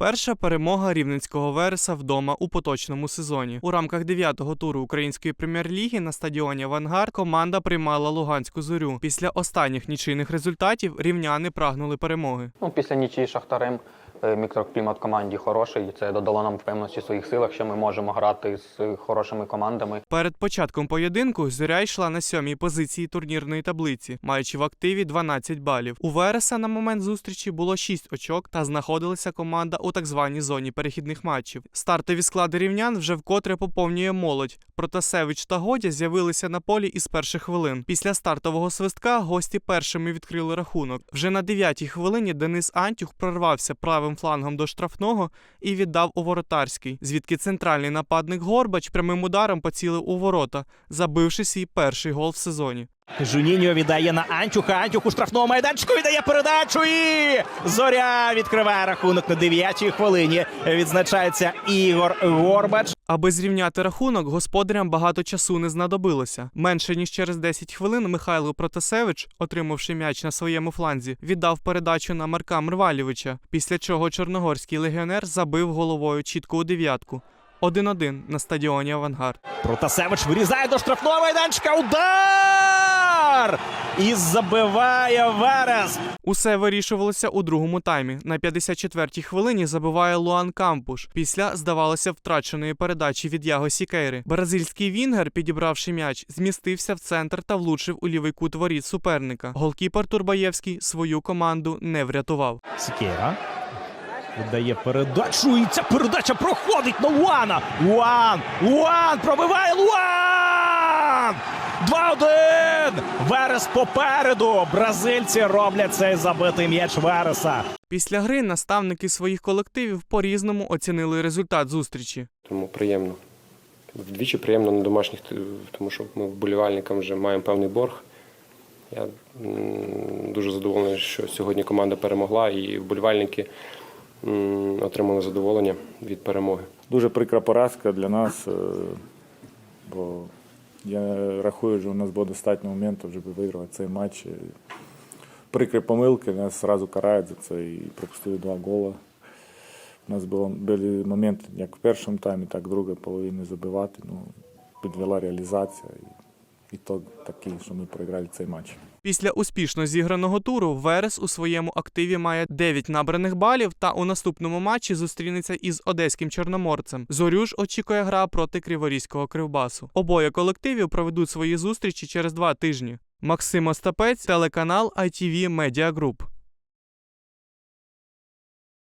Перша перемога рівненського Вереса вдома у поточному сезоні. У рамках дев'ятого туру української прем'єр-ліги на стадіоні Вангар команда приймала Луганську зорю. Після останніх нічийних результатів рівняни прагнули перемоги. Ну, після нічії Шахтарем мікроклімат команді хороший, і це додало нам впевненості в своїх силах, що ми можемо грати з е, хорошими командами. Перед початком поєдинку зоря йшла на сьомій позиції турнірної таблиці, маючи в активі 12 балів. У Вереса на момент зустрічі було 6 очок та знаходилася команда у так званій зоні перехідних матчів. Стартові склади рівнян вже вкотре поповнює молодь. Протасевич та Годя з'явилися на полі із перших хвилин. Після стартового свистка гості першими відкрили рахунок. Вже на дев'ятій хвилині Денис Антюх прорвався правим флангом до штрафного і віддав у воротарський, звідки центральний нападник Горбач прямим ударом поцілив у ворота, забивши свій перший гол в сезоні. Жуніньо віддає на Антюха. Антюх у штрафному майданчику віддає передачу. І зоря відкриває рахунок на 9-й хвилині. Відзначається Ігор Горбач. Аби зрівняти рахунок, господарям багато часу не знадобилося. Менше ніж через 10 хвилин Михайло Протасевич, отримавши м'яч на своєму фланзі, віддав передачу на Марка Мрвалєвича, після чого чорногорський легіонер забив головою чітко у дев'ятку. 1-1 на стадіоні Авангард. Протасевич вирізає до штрафного майданчика. Удар! І забиває Верес. Усе вирішувалося у другому таймі. На 54-й хвилині забиває Луан Кампуш після, здавалося, втраченої передачі від Яго Сікейри. Бразильський вінгер, підібравши м'яч, змістився в центр та влучив у лівий кут воріт суперника. Голкіпер Турбаєвський свою команду не врятував. Сікера. Віддає передачу. І ця передача проходить на Луана. Луан! Луан! Пробиває Луан! 2-1! Верес попереду. Бразильці роблять цей забитий м'яч Вереса. Після гри наставники своїх колективів по-різному оцінили результат зустрічі. Тому приємно. Вдвічі приємно на домашніх, тому що ми вболівальникам вже маємо певний борг. Я дуже задоволений, що сьогодні команда перемогла і вболівальники отримали задоволення від перемоги. Дуже прикра поразка для нас, е, бо я рахую, що у нас було достатньо моментів, щоб виграти цей матч. Прикри помилки, нас одразу карають за це і пропустили два гола. У нас було, були моменти як в першому таймі, так в другій половині забивати. Ну, підвела реалізація. І то такий, що ми програли цей матч. Після успішно зіграного туру Верес у своєму активі має 9 набраних балів та у наступному матчі зустрінеться із одеським чорноморцем. Зорю очікує гра проти Криворізького кривбасу. Обоє колективів проведуть свої зустрічі через два тижні. Максим Остапець, телеканал ITV Media Group.